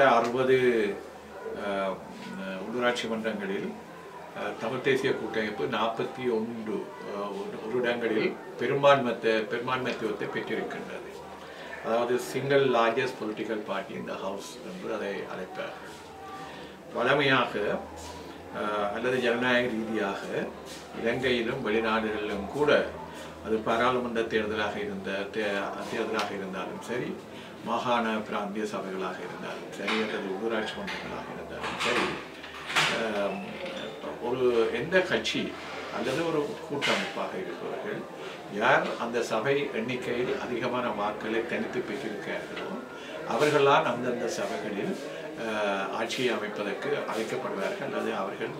கிட்டத்தட்ட அறுபது உள்ளூராட்சி மன்றங்களில் தமிழ் தேசிய கூட்டமைப்பு நாற்பத்தி ஒன்று ஒரு இடங்களில் பெரும்பான்மத்தை பெரும்பான்மைத்துவத்தை பெற்றிருக்கின்றது. அதாவது சிங்கிள் லார்ஜஸ்ட் பொலிட்டிக்கல் பார்ட்டி இந்த ஹவுஸ் என்று அதை அழைப்பார். வளமையாக அஹ், அல்லது ஜனநாயக ரீதியாக இலங்கையிலும் வெளிநாடுகளிலும் கூட அது பாராளுமன்ற தேர்தலாக இருந்த தே- தேர்தலாக இருந்தாலும் சரி மாகாண பிராந்திய சபைகளாக இருந்தாலும் சரி அல்லது ஊராட்சி மன்றங்களாக இருந்தாலும் சரி ஒரு எந்த கட்சி அல்லது ஒரு கூட்டமைப்பாக இருப்பவர்கள் யார் அந்த சபை எண்ணிக்கையில் அதிகமான வாக்களை தனித்து பெற்றிருக்கிறார்களோ அவர்களால் அந்தந்த சபைகளில் ஆட்சியை அமைப்பதற்கு அழைக்கப்படுவார்கள் அல்லது அவர்கள்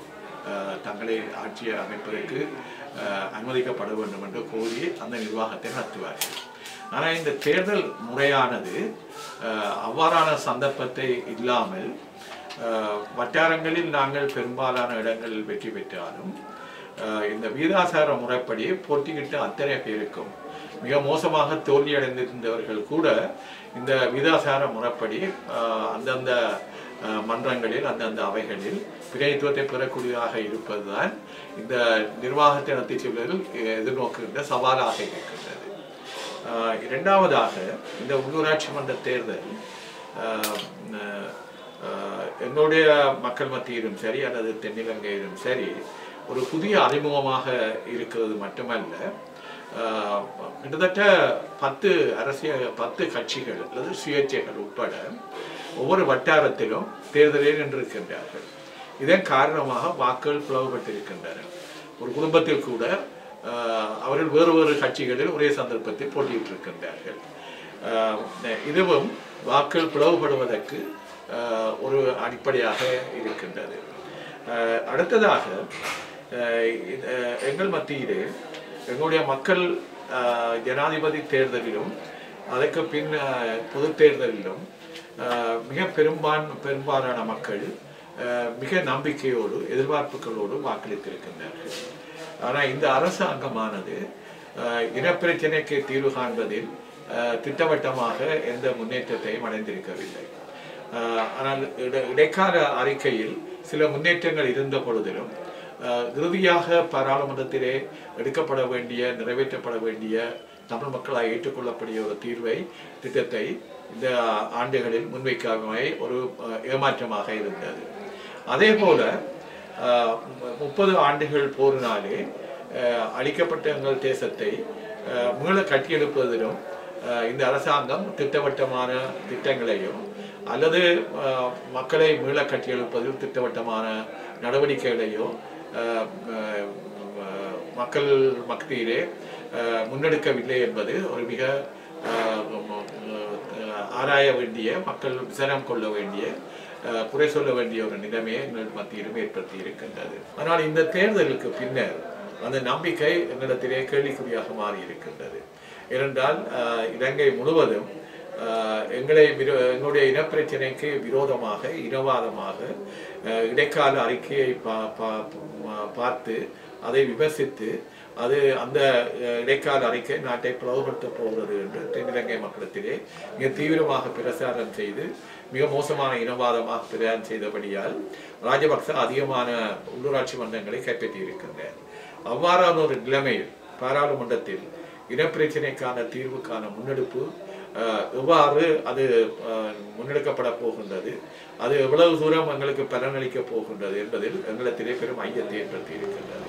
தங்களை ஆட்சியை அமைப்பதற்கு அனுமதிக்கப்பட வேண்டும் என்று கோரி அந்த நிர்வாகத்தை நடத்துவார்கள். ஆனால் இந்த தேர்தல் முறையானது அவ்வாறான சந்தர்ப்பத்தை இல்லாமல் வட்டாரங்களில் நாங்கள் பெரும்பாலான இடங்களில் வெற்றி பெற்றாலும் இந்த வீதாசார முறைப்படி போட்டிக்கிட்டு அத்தனை பேருக்கும் மிக மோசமாக தோல்வியடைந்திருந்தவர்கள் கூட இந்த விதாசார முறைப்படி அந்தந்த மன்றங்களில் அந்தந்த அவைகளில் பிரதித்துவத்தை பெறக்கூடியதாக இருப்பதுதான் இந்த நிர்வாகத்தை நடத்தி செல்வதில் எதிர்நோக்குகின்ற சவாலாக இருக்கின்றது. இரண்டாவதாக இந்த உள்ளூராட்சி மன்ற தேர்தல் என்னுடைய மக்கள் மத்தியிலும் சரி அல்லது தென்னிலங்கையிலும் சரி ஒரு புதிய அறிமுகமாக இருக்கிறது மட்டுமல்ல கிட்டத்தட்ட பத்து அரசியல் பத்து கட்சிகள் அல்லது சுயேட்சைகள் உட்பட ஒவ்வொரு வட்டாரத்திலும் தேர்தலில் நின்றிருக்கின்றார்கள். இதன் காரணமாக வாக்குகள் பிளவுபட்டிருக்கின்றன. ஒரு குடும்பத்தில் கூட அவர்கள் வேறு வேறு கட்சிகளில் ஒரே சந்தர்ப்பத்தில் போட்டியிட்டிருக்கின்றார்கள். இதுவும் வாக்குகள் பிளவுபடுவதற்கு ஒரு அடிப்படையாக இருக்கின்றது. அடுத்ததாக எங்கள் மத்தியிலே எங்களுடைய மக்கள் ஜனாதிபதி தேர்தலிலும் அதற்கு பின் பொது பொதுத் தேர்தலிலும் மிக பெரும்பான் பெரும்பாலான மக்கள் மிக நம்பிக்கையோடு எதிர்பார்ப்புகளோடு வாக்களித்திருக்கின்றார்கள். ஆனால் இந்த அரசாங்கமானது இனப்பிரச்சனைக்கு தீர்வு காண்பதில் திட்டவட்டமாக எந்த முன்னேற்றத்தையும் அடைந்திருக்கவில்லை. ஆனால் இடைக்கால அறிக்கையில் சில முன்னேற்றங்கள் இருந்த பொழுதிலும் இறுதியாக பாராளுமன்றத்திலே எடுக்கப்பட வேண்டிய நிறைவேற்றப்பட வேண்டிய தமிழ் மக்களால் ஏற்றுக்கொள்ளக்கூடிய ஒரு தீர்வை திட்டத்தை இந்த ஆண்டுகளில் முன்வைக்காமை ஒரு ஏமாற்றமாக இருந்தது. அதே போல முப்பது ஆண்டுகள் போரினாலே அளிக்கப்பட்ட எங்கள் தேசத்தை மீள கட்டியெழுப்பதிலும் இந்த அரசாங்கம் திட்டவட்டமான திட்டங்களையும் அல்லது மக்களை மீள கட்டியெழுப்பதில் திட்டவட்டமான நடவடிக்கைகளையோ மக்கள் மத்தியிலே முன்னெடுக்கவில்லை என்பது ஒரு மிக ஆராய வேண்டிய மக்கள் விசனம் கொள்ள வேண்டிய குறை சொல்ல வேண்டிய ஒரு நிலைமையை எங்கள் மத்தியிலும் ஏற்படுத்தி இருக்கின்றது. ஆனால் இந்த தேர்தலுக்கு பின்னர் அந்த நம்பிக்கை எங்களிடத்திலே கேள்விக்குறியாக மாறி இருக்கின்றது. ஏனென்றால் இலங்கை முழுவதும் ஆஹ், எங்களை விரோ எங்களுடைய இனப்பிரச்சனைக்கு விரோதமாக இனவாதமாக இடைக்கால அறிக்கையை பா- பா- பார்த்து அதை விமர்சித்து அது அந்த இடைக்கால அறிக்கை நாட்டை பிளவுபடுத்தப் போகிறது என்று தென்னிலங்கை மக்களத்திலே மிக தீவிரமாக பிரச்சாரம் செய்து மிக மோசமான இனவாதமாக பிரச்சாரம் செய்தபடியால் ராஜபக்ச அதிகமான உள்ளூராட்சி மன்றங்களை கைப்பற்றி இருக்கின்றார் அவ்வாறான ஒரு நிலைமையில் பாராளுமன்றத்தில் இனப்பிரச்சினைக்கான தீர்வுக்கான முன்னெடுப்பு எவ்வாறு அது முன்னெடுக்கப்பட போகின்றது அது எவ்வளவு தூரம் எங்களுக்கு பலனளிக்கப் போகின்றது என்பதில் எங்களிடத்திலே பெரும் ஐயத்தை ஏற்படுத்தி இருக்கின்றது